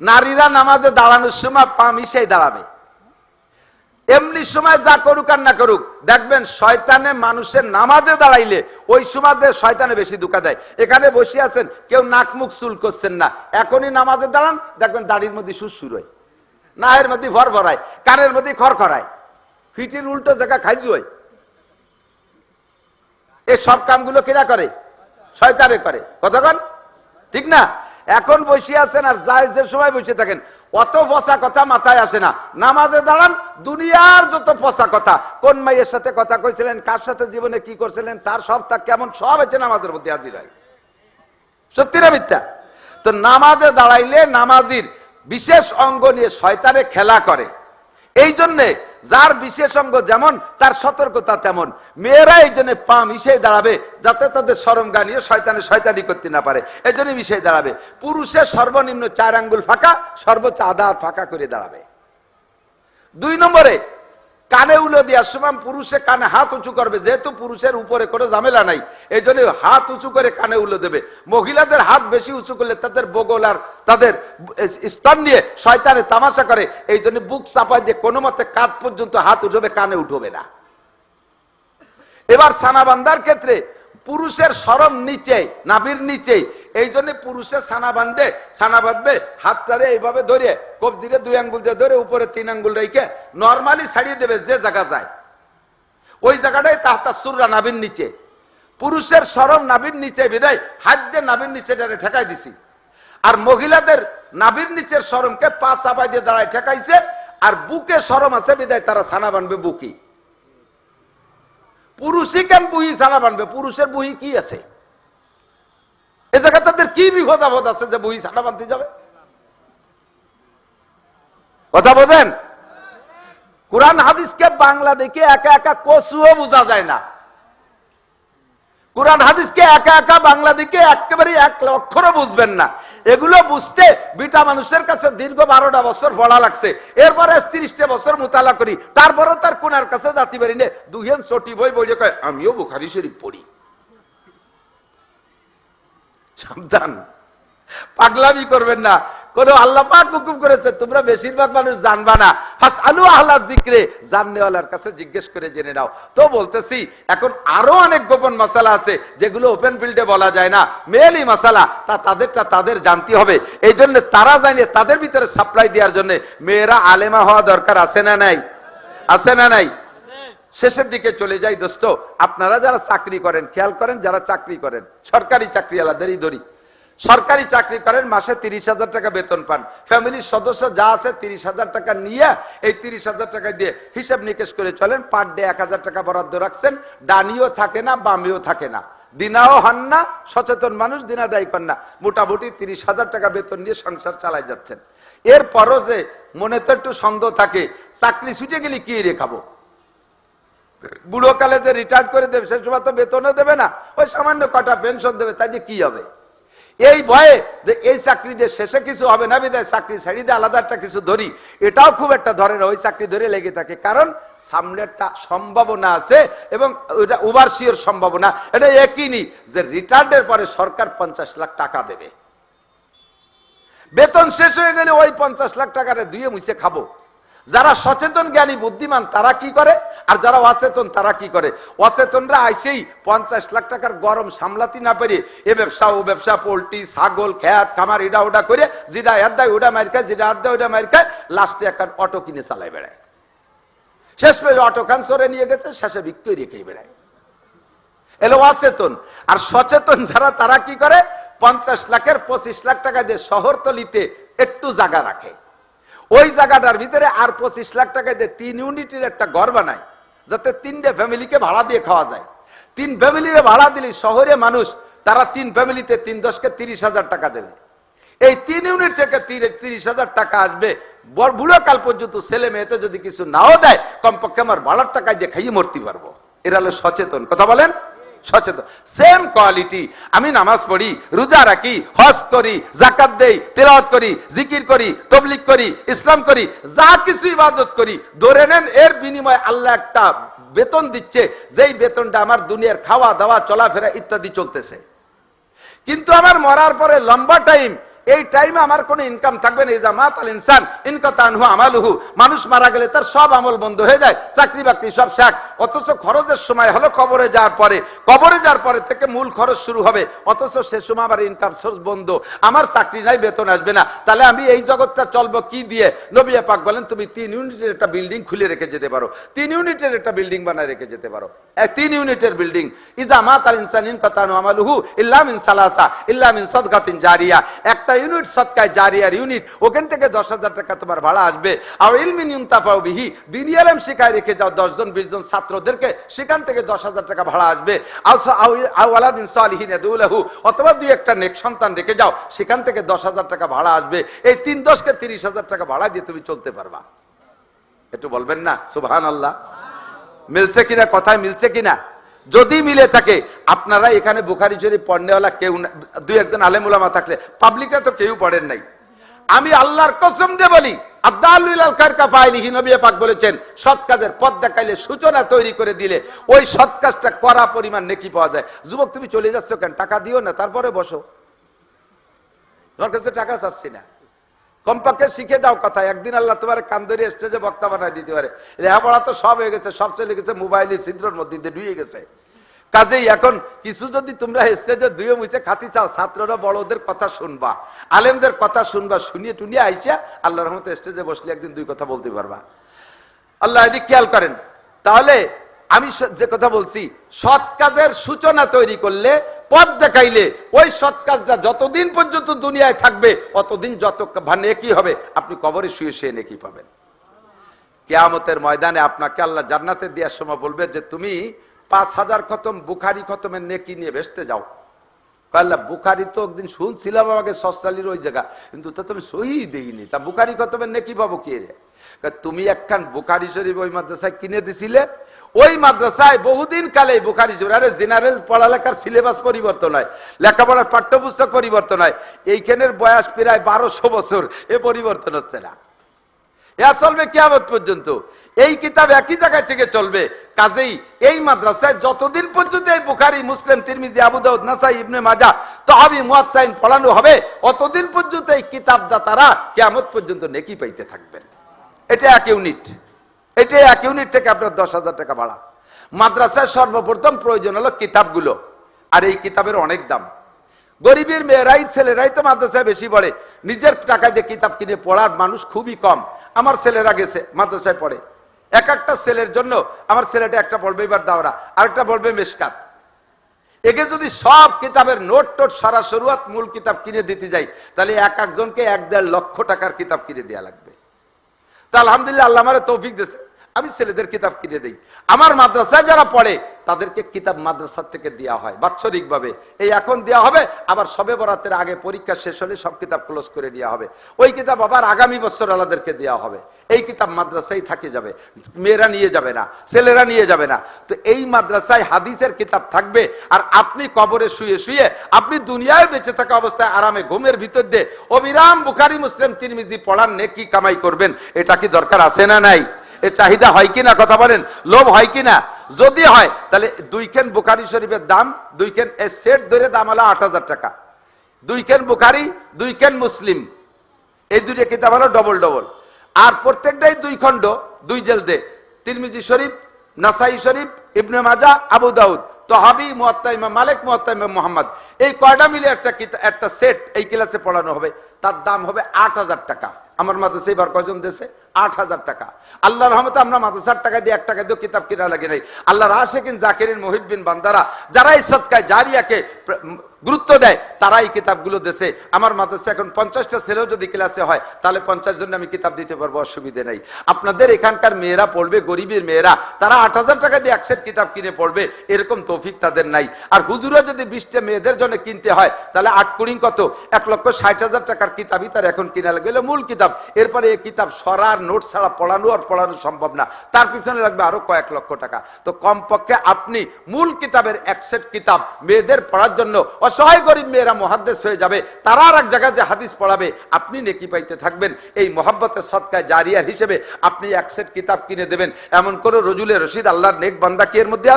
নারীরা নামাজে দাঁড়ানোর সময় পা মিশাই দাঁড়াবে। এমনি সময় যা করুক আর না করুক, দেখবেন শয়তানে মানুষের নামাজে দাঁড়াইলে ওই সমাজে শয়তানে বেশি দুঃখা দেয়। এখানে বসে আছেন, কেউ নাক মুখ চুল করছেন না। এখনই নামাজে দাঁড়ান, দেখবেন দাড়ির মধ্যে সুসুর হয়। নাহের মধ্যে ভর ভরায়, কানের মধ্যে খর খরায়। ফিটির উল্টো জায়গা খাইজু হয়। এই সব কামগুলো কেনা করে? শয়তানে করে। কতক্ষণ ঠিক না? এখন বসে আছেন আর যে সময় বসে থাকেন, অত পচা কথা মাথায় আসে না। নামাজে দাঁড়ান, দুনিয়ার যত পচা কথা, কোন মাইয়ের সাথে কথা কইছিলেন, কার সাথে জীবনে কি করছিলেন, তার সব তা কেমন, সব হচ্ছে নামাজের মধ্যে হাজির হয়। সত্যি না মিথ্যা? তো নামাজে দাঁড়াইলে নামাজির বিশেষ অঙ্গ নিয়ে শয়তানে খেলা করে। এই জন্যে যার বিশেষ অঙ্গ যেমন, তার সতর্কতা তেমন। মেয়েরা এই জন্য পা মিশে দাঁড়াবে, যাতে তাদের সরম গানিয়ে শয়তানে শয়তানি করতে না পারে। এই জন্য মিশে দাঁড়াবে। পুরুষের সর্বনিম্ন চার আঙ্গুল ফাঁকা, সর্বোচ্চ আধা ফাঁকা করে দাঁড়াবে। দুই নম্বরে কানে উলো দেওয়ার সময় পুরুষে কানে হাত উঁচু করবে, যেহেতু পুরুষের উপরে কোনো ঝামেলা নাই এই জন্য হাত উঁচু করে কানে উলো দেবে। মহিলাদের হাত বেশি উঁচু করলে তাদের বগল আর তাদের স্তন নিয়ে শয়তানে তামাশা করে এই জন্য বুক চাপাই দিয়ে কোনো মতে কাঁধ পর্যন্ত হাত উঠবে, কানে উঠবে না। এবার সানাবান্দার ক্ষেত্রে পুরুষের সরম নিচে, নাভির নিচে। এই জন্য পুরুষের সানা বাঁধবে সানা বাঁধবে, হাত তারে এইভাবে ধরে, কবজিরে দুই আঙ্গুল দিয়ে ধরে, উপরে তিন আঙ্গুল রেখে নর্মালি ছাড়িয়ে দেবে যে জায়গা যায়। ওই জায়গাটাই তাহতা সুররা নাভির নিচে। পুরুষের সরম নাভির নিচে বিদায়, হাত দিয়ে নাভির নিচে ঠেকাই দিছি। আর মহিলাদের নাভির নিচের সরমকে পা চাপাই দিয়ে দাঁড়ায় ঠেকাইছে, আর বুকে সরম আছে, বিদায় তারা সানা বানবে বুকি। পুরুষই কেন বহি ছাড়া বানবে? পুরুষের বহি কি আছে? এ জায়গায় তাদের কি বিপদ আছে যে বহি ছাড়া বানতে যাবে? কথা বোঝেন? কোরআন হাদিসকে বাংলা দেখে একা একা কচুও বোঝা যায় না। কোরআন হাদিসকে একা একা বাংলা দিকে একেবারে এক অক্ষরও বুঝবেন না। এগুলো বুঝতে বিটা মানুষের কাছে দীর্ঘ বারোটা বছর পড়া লাগছে। এরপরে তিরিশটা বছর মোতালা করি। তারপরে তার কোনার কাছে জাতি পারি নে। দুহেন চটি বই বই কয়, আমিও বুখারি শরীফ পড়ি। সাবধান। পাগলামি করবেন না। আল্লাহ পাক হুকুম করেছে, তোমরা বেশিরভাগ মানুষ জানবা না। ফাস আলু আল্লাহ জিক্রে জাননেওয়ালার কাছে জিজ্ঞেস করে জেনে নাও। তো বলতেছি, এখন আরও অনেক গোপন মশালা আছে, যেগুলো ওপেন ফিল্ডে বলা যায় না। মেলি মশালা, তা তাদেরটা তাদের জানতে হবে। এই জন্য তারা জানিয়ে তাদের ভিতরে সাপ্লাই দেওয়ার জন্য মেয়েরা আলেমা হওয়া দরকার, আছে না নাই? আছে না নাই? শেষের দিকে চলে যাই দোস্ত, আপনারা যারা চাকরি করেন, খেয়াল করেন, যারা চাকরি করেন, সরকারি চাকরি আলাদারই ধরি সরকারি চাকরি করেন, মাসে তিরিশ হাজার টাকা বেতন পান। ফ্যামিলির সদস্য যা আছে তিরিশ হাজার টাকা নিয়ে এই তিরিশ হাজার টাকা দিয়ে হিসাব নিকেশ করে চলেন, পার ডে এক হাজার টাকা বরাদ্দ রাখছেন ডানিও থাকে না, বামিও থাকে না। দিনাও হন না, সচেতন মানুষ, দিনা দায়ী পান না। মোটামুটি তিরিশ হাজার টাকা বেতন নিয়ে সংসার চালাই যাচ্ছেন। এরপরও যে মনে তো একটু সন্দেহ থাকে, চাকরি ছুটে গেলে কি রেখাবো বুড়ো কালে যে রিটায়ার করে দেবে, সে সময় তো বেতনও দেবে না। ওই সামান্য কটা পেনশন দেবে, তাই দিয়ে কি হবে? এই ভয়ে যে এই চাকরি দিয়ে শেষে কিছু হবে না, বিদায় চাকরি ছেড়ে দিয়ে আলাদা একটা কিছু ধরি, এটাও খুব একটা ধরে না, ওই চাকরি ধরে লেগে থাকে। কারণ সামনেরটা সম্ভাবনা আছে এবং ওইটা ওভারসিওর সম্ভাবনা। এটা একই নি যে রিটায়ার্ডের পরে সরকার পঞ্চাশ লাখ টাকা দেবে। বেতন শেষ হয়ে গেলে ওই পঞ্চাশ লাখ টাকাটা দুয়ে মুছে খাব। যারা সচেতন জ্ঞানী বুদ্ধিমান, তারা কি করে? আর যারা অচেতন, তারা কি করে? অচেতনরা আইসেই পঞ্চাশ লাখ টাকার গরম সামলাতে না পেরে এ ব্যবসা, ও ব্যবসা, পোল্ট্রি, ছাগল, খ্যাত, খামার, ইডা ওটা করে যেটা হাত দেয় ওটা মার খায় যেটা হাত দেয় ওটা মার খায় লাস্টে একটা অটো কিনে চালাই বেড়ায়। শেষ পেয়ে অটো খান সরে নিয়ে গেছে, শেষে বিক্রি রেখেই বেড়ায়। এলো অচেতন। আর সচেতন যারা, তারা কি করে? পঞ্চাশ লাখের পঁচিশ লাখ টাকা দিয়ে শহরতলিতে একটু জায়গা রাখে। ওই জায়গাটার ভিতরে আর পঁচিশ লাখ টাকা দিয়ে তিন ইউনিটের একটা ঘর বানায় যাতে তিনটে ফ্যামিলিকে ভাড়া দিয়ে খাওয়া যায়। তিন ফ্যামিলিরে ভাড়া দিলে শহরে মানুষ, তারা তিন ফ্যামিলিতে তিন দশকে তিরিশ হাজার টাকা দেবে। এই তিন ইউনিট থেকে তিরিশ হাজার টাকা আসবে। বুড়ো কাল পর্যন্ত ছেলে মেয়েতে যদি কিছু নাও দেয়, কমপক্ষে আমার ভাড়ার টাকায় দিয়ে খাইয়ে মরতে পারব। এরা হলো সচেতন। কথা বলেন? সচেতন। সেম কোয়ালিটি আমি নামাজ পড়ি, রোজা রাখি, হজ করি জাকাত দেই, তেলাওয়াত করি, জিকির করি তবলিক করি, ইসলাম করি, যা কিছু ইবাদত করি, ধরে নেন এর বিনিময়ে আল্লাহ একটা বেতন দিচ্ছে, যেই বেতনটা আমার দুনিয়ার খাওয়া দাওয়া চলাফেরা ইত্যাদি চলতেছে। কিন্তু আমার মরার পরে লম্বা টাইম এই টাইমে আমার কোনো ইনকাম থাকবে না। ইজা মাত আল ইনসান ইনকাতানহু আমালুহু, মানুষ মারা গেলে তার সব আমল বন্ধ হয়ে যায়, চাকরি বাকরি সব শেষ অথচ খরচের সময় হলো কবরে যাওয়ার পরে। কবরে যাওয়ার পরে থেকে মূল খরচ শুরু হবে। অথচ সে সময় আমার ইনকাম সোর্স বন্ধ। আমার চাকরি নাই, বেতন আসবে না। তাহলে আমি এই জগৎটা চলবো কি দিয়ে? নবিয়া পাক বলেন, তুমি তিন ইউনিটের একটা বিল্ডিং খুলে রেখে যেতে পারো। তিন ইউনিটের একটা বিল্ডিং বানায় রেখে যেতে পারো। তিন ইউনিটের বিল্ডিং ইজা মাত আল ইনসান ইনকাতানু আমালুহু, ইল্লা মিন সালাসা, ইল্লা মিন সদকাতিন জারিয়া। একটা ইউনিট সদকায় জারিয়ার ইউনিট ওখান থেকে দশ হাজার টাকা তোমার ভাড়া আসবে। আর ইলমিন ইউনতাফাও বিহি, দিন আলম শিখায় রেখে যাও দশজন বিশ জন ছাত্রদেরকে, সেখান থেকে দশ হাজার টাকা ভাড়া আসবে। আওয়ালাদিন সালিহিন অথবা দুই একটা নেক সন্তান রেখে যাও, সেখান থেকে দশ হাজার টাকা ভাড়া আসবে। এই তিন দশকে তিরিশ হাজার টাকা ভাড়া দিয়ে তুমি চলতে পারবা। একটু বলবেন না? সুবহান আল্লাহ মিলছে কিনা? কথায় মিলছে কিনা? যদি মিলে থাকে, আপনারা এখানে বুখারি শরীফ পড়নেওয়ালা কেউ দুই একজন আলেমুলামা থাকলে পাবলিকরা তো কেউ পড়েন নাই। আমি আল্লাহর কসম দিয়ে বলি পাক বলেছেন, সৎ কাজের পথ দেখাইলে সূচনা তৈরি করে দিলে ওই সৎ কাজটা পরিমাণ নেকি পাওয়া যায়। যুবক, তুমি চলে যাচ্ছ কেন? টাকা দিও না, তারপরে বসো। তোমার কাছে টাকা চাচ্ছি না। কমপক্ষে শিখে দাও কথা। একদিন আল্লাহ তোমার কান্দরি স্টেজে বক্তা বানায় দিতে পারে। লেখাপড়া তো সব হয়ে গেছে, সব চলে গেছে মোবাইলে ছিদ্রর মধ্যে দিয়ে ডুয়ে গেছে। কাজেই এখন কিছু যদি তোমরা স্টেজে দুয়ে মুছে খাতি চাও, ছাত্ররা, বড়দের কথা শুনবা, আলেমদের কথা শুনবা, শুনিয়ে টুনিয়ে আইসা আল্লাহ রহমতে স্টেজে বসলে একদিন দুই কথা বলতে পারবা। আল্লাহ এদিক খেয়াল করেন। তাহলে আমি যে কথা বলছি, সৎ কাজের সূচনা তৈরি করলে, পথ দেখাইলে ওই সৎ কাজটা যতদিন পর্যন্ত দুনিয়ায় থাকবে, অতদিন যত নেকি হবে, আপনি কবরে শুয়ে শুয়ে নেকি পাবেন। কেয়ামতের ময়দানে আপনাকে আল্লাহ জান্নাতে দেওয়ার সময় বলবে যে, তুমি পাঁচ হাজার খতম, বুখারি খতমের নেকি নিয়ে ভেসতে যাও। আল্লাহ, বুখারি তো একদিন শুনছিলাম আমাকে, সস্তালির ওই জায়গা, কিন্তু তা তুমি সহি দেইনি। তা বুখারি খতমের নেকি পাবো কে রে? তুমি একখান বুখারি শরীফ ওই মাদ্রাসায় কিনে দিছিলে ওই মাদ্রাসায় বহুদিন কালে বুখারি আরে জেনারেল পড়ালেখার সিলেবাস পরিবর্তন হয়, লেখাপড়ার পাঠ্যপুস্তক পরিবর্তন হয়। এইখানের বয়স প্রায় বারোশো বছর, এ পরিবর্তন হচ্ছে না। এ চলবে কিয়ামত পর্যন্ত। এই কিতাব একই জায়গায় থেকে চলবে। কাজেই এই মাদ্রাসায় যতদিন পর্যন্ত এই বুখারি, মুসলিম, তিরমিজি, আবু দাউদ, নাসাই, ইবনে মাজা তহাবি, মুয়াত্তাইন পড়ানো হবে অতদিন পর্যন্ত এই কিতাব দাতারা কিয়ামত পর্যন্ত নেকি পাইতে থাকবেন। এটা এক ইউনিট। এটা এক ইউনিট থেকে আপনার দশ হাজার টাকা ভাড়া। মাদ্রাসায় সর্বপ্রথম প্রয়োজন হলো কিতাবগুলো। আর এই কিতাবের অনেক দাম। গরিবের মেয়েরাই, ছেলেরাই তো মাদ্রাসায় বেশি পড়ে। নিজের টাকা দিয়ে কিতাব কিনে পড়ার মানুষ খুবই কম। আমার ছেলেরা গেছে, মাদ্রাসায় পড়ে। এক একটা ছেলের জন্য আমার ছেলেটা একটা পড়বে এবার দাওরা, আরেকটা পড়বে মেশকাত। একে যদি সব কিতাবের নোট টোট সারা শরুয়াত মূল কিতাব কিনে দিতে যাই, তাহলে এক একজনকে এক দেড় লক্ষ টাকার কিতাব কিনে দেওয়া লাগবে। আলহামদুলিল্লাহ আল্লাহ আমার তৌফিক দিয়েছে। আমি ছেলেদের কিতাব কিনে দেই। আমার মাদ্রাসায় যারা পড়ে, তাদেরকে কিতাব মাদ্রাসার থেকে দেওয়া হয় বাৎসরিক ভাবে এই এখন দেওয়া হবে, আবার সবে বরাতের আগে পরীক্ষা শেষ হলে সব কিতাব ক্লোজ করে দেওয়া হবে। ওই কিতাব আবার আগামী বছর আলাদেরকে দেওয়া হবে। এই কিতাব মাদ্রাসায় থাকে যাবে। মেয়েরা নিয়ে যাবে না, ছেলেরা নিয়ে যাবে না। তো এই মাদ্রাসায় হাদিসের কিতাব থাকবে, আর আপনি কবরে শুয়ে শুয়ে, আপনি দুনিয়ায় বেঁচে থাকা অবস্থায় আরামে ঘুমের ভিতর দিয়ে, অবিরাম বুখারি, মুসলিম, তিরমিজি পড়ার নেকি কামাই করবেন। এটা কি দরকার আছে না নাই? এ চাহিদা হয় কিনা, কথা বলেন, লোভ হয় কিনা? যদি হয়, তাহলে দুই কেন বুখারি শরীফের দাম, দুই কেন এ সেট ধরে দাম হলো আট হাজার টাকা। দুই কেন বুখারি, দুই কেন মুসলিম। এই দুইটা কিতাব হলো ডবল ডবল আর প্রত্যেকটাই দুই খণ্ড, দুই জেলদে। তিরমিজি শরীফ, নাসাই শরীফ, ইবনে মাজা, আবু দাউদ, তহাবি, মুয়াত্তা ইমাম মালিক, মুয়াত্তা ইমাম মোহাম্মদ। এই কয়টা মিলে একটা একটা সেট এই ক্লাসে পড়ানো হবে। তার দাম হবে আট হাজার টাকা। আমার মাদ্রাসা এবার কয়জন দেশে? আট হাজার টাকা। আল্লাহ রহমতে আমরা মাদ্রাসার টাকা দিয়ে এক টাকা দিয়ে কিতাব কিনা লাগে নাই। আল্লাহ রাশেকিন জাকিরিন মহিবিন বান্দারা, যারা এই সৎকায় জারিয়াকে গুরুত্ব দেয়। তারা এই কিতাবগুলো দেশে আমার মাদ্রাসা এখন পঞ্চাশটা ছেলেও যদি ক্লাসে হয়, তাহলে পঞ্চাশ জন আমি কিতাব দিতে পারব, অসুবিধে নেই। আপনাদের এখানকার মেয়েরা পড়বে, গরিবের মেয়েরা, তারা আট হাজার টাকা দিয়ে একসেট কিতাব কিনে পড়বে, এরকম তৌফিক তাদের নাই। আর হুজুরা যদি বিশটা মেয়েদের জন্য কিনতে হয়, তাহলে আট কুড়ি কত? এক লক্ষ ষাট হাজার টাকার কিতাবই তার এখন কিনা লাগবে। মূল কিতাব। এরপরে এই কিতাব সরার নোট ছাড়া পড়ানো আর পড়ানো সম্ভব না। তার পিছনে লাগবে আরও কয়েক লক্ষ টাকা। তো কমপক্ষে আপনি মূল কিতাবের এক সেট কিতাব মেয়েদের পড়ার জন্য অসহায় গরিব মেয়েরা মহাদ্দেশ হয়ে যাবে, তারা আর এক জায়গায় যে হাদিস পড়াবে, আপনি নেকি পাইতে থাকবেন এই মহাব্বতের সৎকায় জারিয়ার হিসেবে আপনি এক সেট কিতাব কিনে দেবেন এমন কোনো রজুলের রশিদ আল্লাহর নেক বান্দা এর মধ্যে?